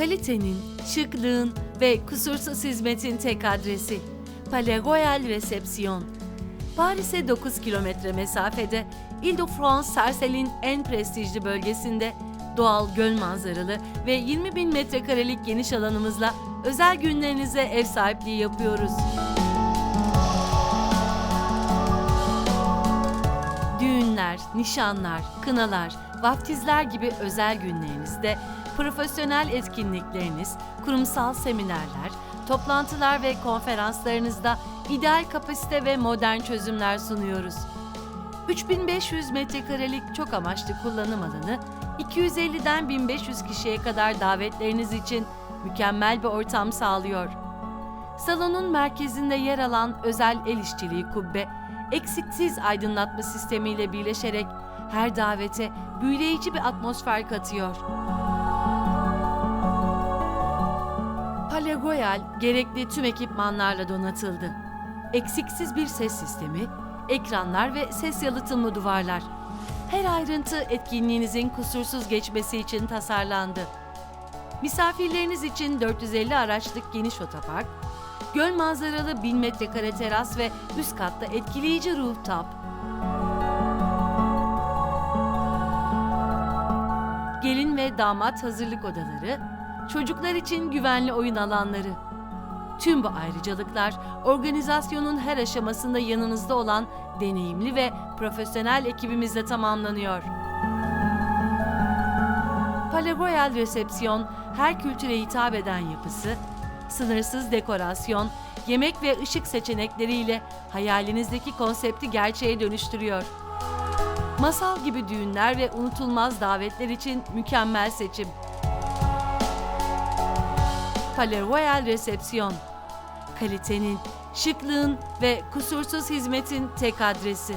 Kalitenin, şıklığın ve kusursuz hizmetin tek adresi. Palais Royal Resepsiyon. Paris'e 9 kilometre mesafede, Ile-de-France Sarcelles' en prestijli bölgesinde doğal göl manzaralı ve 20 bin metrekarelik geniş alanımızla özel günlerinize ev sahipliği yapıyoruz. Düğünler, nişanlar, kınalar, vaftizler gibi özel günlerinizde profesyonel etkinlikleriniz, kurumsal seminerler, toplantılar ve konferanslarınızda ideal kapasite ve modern çözümler sunuyoruz. 3500 metrekarelik çok amaçlı kullanım alanı, 250'den 1500 kişiye kadar davetleriniz için mükemmel bir ortam sağlıyor. Salonun merkezinde yer alan özel el işçiliği kubbe, eksiksiz aydınlatma sistemiyle birleşerek her davete büyüleyici bir atmosfer katıyor. Palais Royal gerekli tüm ekipmanlarla donatıldı. Eksiksiz bir ses sistemi, ekranlar ve ses yalıtımlı duvarlar. Her ayrıntı etkinliğinizin kusursuz geçmesi için tasarlandı. Misafirleriniz için 450 araçlık geniş otopark, göl manzaralı 1000 metrekare teras ve üst katta etkileyici rooftop. Damat hazırlık odaları, çocuklar için güvenli oyun alanları. Tüm bu ayrıcalıklar organizasyonun her aşamasında yanınızda olan deneyimli ve profesyonel ekibimizle tamamlanıyor. Palais Royal Resepsiyon her kültüre hitap eden yapısı, sınırsız dekorasyon, yemek ve ışık seçenekleriyle hayalinizdeki konsepti gerçeğe dönüştürüyor. Masal gibi düğünler ve unutulmaz davetler için mükemmel seçim. Palais Royal Resepsiyon. Kalitenin, şıklığın ve kusursuz hizmetin tek adresi.